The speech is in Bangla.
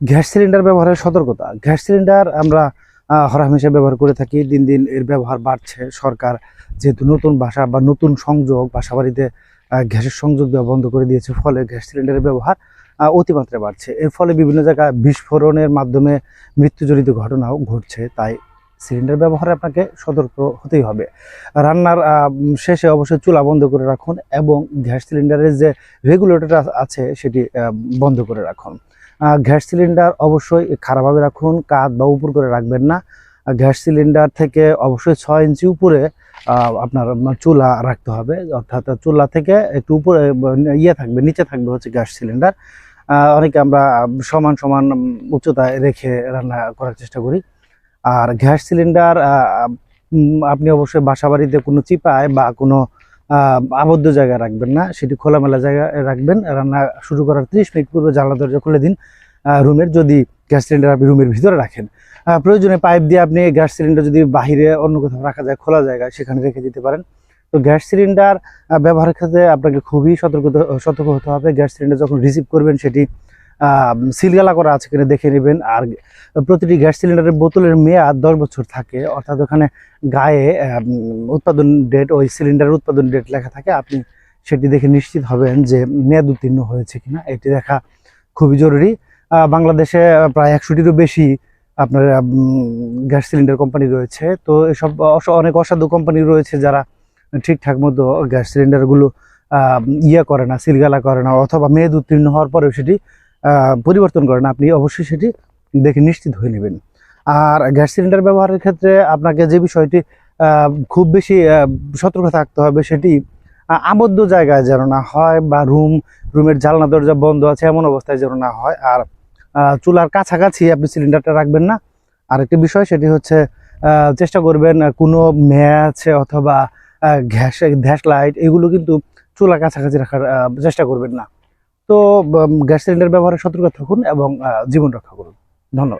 গ্যাস সিলিন্ডার ব্যবহারের সতর্কতা। গ্যাস সিলিন্ডার আমরা আহ, হরহামেশা ব্যবহার করে থাকি। দিন দিন এর ব্যবহার বাড়ছে। সরকার যেহেতু নতুন বাসা বা নতুন সংযোগ বাসা বাড়িতে গ্যাসের সংযোগ দেওয়া বন্ধ করে দিয়েছে ফলে গ্যাস সিলিন্ডারের ব্যবহার অতিমাত্রায় বাড়ছে। এর ফলে বিভিন্ন জায়গায় বিস্ফোরণের মাধ্যমে মৃত্যুজনিত ঘটনাও ঘটছে। তাই সিলিন্ডার ব্যবহারে আপনাকে সতর্ক হতেই হবে। রান্নার শেষে অবশ্যই চুলা বন্ধ করে রাখুন এবং গ্যাস সিলিন্ডারের যে রেগুলেটর আছে সেটি বন্ধ করে রাখুন। গ্যাস সিলিন্ডার অবশ্যই খারাপভাবে রাখুন, কাঁধ বা উপর করে রাখবেন না। গ্যাস সিলিন্ডার থেকে অবশ্যই ছয় ইঞ্চি উপরে আপনার চুলা রাখতে হবে। অর্থাৎ চুলা থেকে একটু উপরে ইয়ে থাকবে, নিচে থাকবে হচ্ছে গ্যাস সিলিন্ডার। অনেকে আমরা সমান সমান উচ্চতায় রেখে রান্না করার চেষ্টা করি। আর গ্যাস সিলিন্ডার আপনি অবশ্যই বাসা বাড়িতে কোনো চিপায় বা কোনো আবদ্ধ জায়গায় রাখবেন না, সেটি খোলামেলা জায়গায় রাখবেন। রান্না শুরু করার ত্রিশ মিনিট পূর্বে জানলা দরজা খুলে দিন রুমের যদি গ্যাস সিলিন্ডার আপনি রুমের ভিতরে রাখেন। প্রয়োজনে পাইপ দিয়ে আপনি গ্যাস সিলিন্ডার যদি বাহিরে অন্য কোথাও রাখা যায়, খোলা জায়গায়, সেখানে রেখে দিতে পারেন। তো গ্যাস সিলিন্ডার ব্যবহারের ক্ষেত্রে আপনাকে খুবই সতর্ক সতর্ক হতে হবে। গ্যাস সিলিন্ডার যখন রিসিভ করবেন, সেটি সিলগালা করা আছে কিনা দেখে নেবেন। আর প্রতিটি গ্যাস সিলিন্ডারের বোতলের মেয়াদ দশ বছর থাকে। অর্থাৎ ওখানে গায়ে উৎপাদন ডেট ওই সিলিন্ডারের উৎপাদন ডেট লেখা থাকে। আপনি সেটি দেখে নিশ্চিত হবেন যে মেয়াদ উত্তীর্ণ হয়েছে কিনা। এটি দেখা খুবই জরুরি। বাংলাদেশে প্রায় একশোটিরও বেশি আপনার গ্যাস সিলিন্ডার কোম্পানি রয়েছে। তো এসব অনেক অসাধু কোম্পানি রয়েছে যারা ঠিকঠাক মতো গ্যাস সিলিন্ডারগুলো ইয়ে করে না, সিলগালা করে না, অথবা মেয়াদ উত্তীর্ণ হওয়ার পরেও সেটি পরিবর্তন করেন, আপনি অবশ্যই সেটি দেখে নিশ্চিত হয়ে নেবেন। আর গ্যাস সিলিন্ডার ব্যবহারের ক্ষেত্রে আপনাকে যে বিষয়টি খুব বেশি সতর্ক থাকতে হবে সেটি আবদ্ধ জায়গায় যেন না হয় বা রুম, রুমের জানলা, দরজা বন্ধ আছে এমন অবস্থায় যেন না হয়। আর চুলার কাছাকাছি আপনি সিলিন্ডারটা রাখবেন না। আর একটি বিষয় সেটি হচ্ছে চেষ্টা করবেন কোনো ম্যাচ অথবা ঘ্যাস গ্যাস লাইট এগুলো কিন্তু চুলার কাছাকাছি রাখার চেষ্টা করবেন না। তো গ্যাস সিলিন্ডার ব্যবহারে সতর্ক থাকুন এবং জীবন রক্ষা করুন। ধন্যবাদ।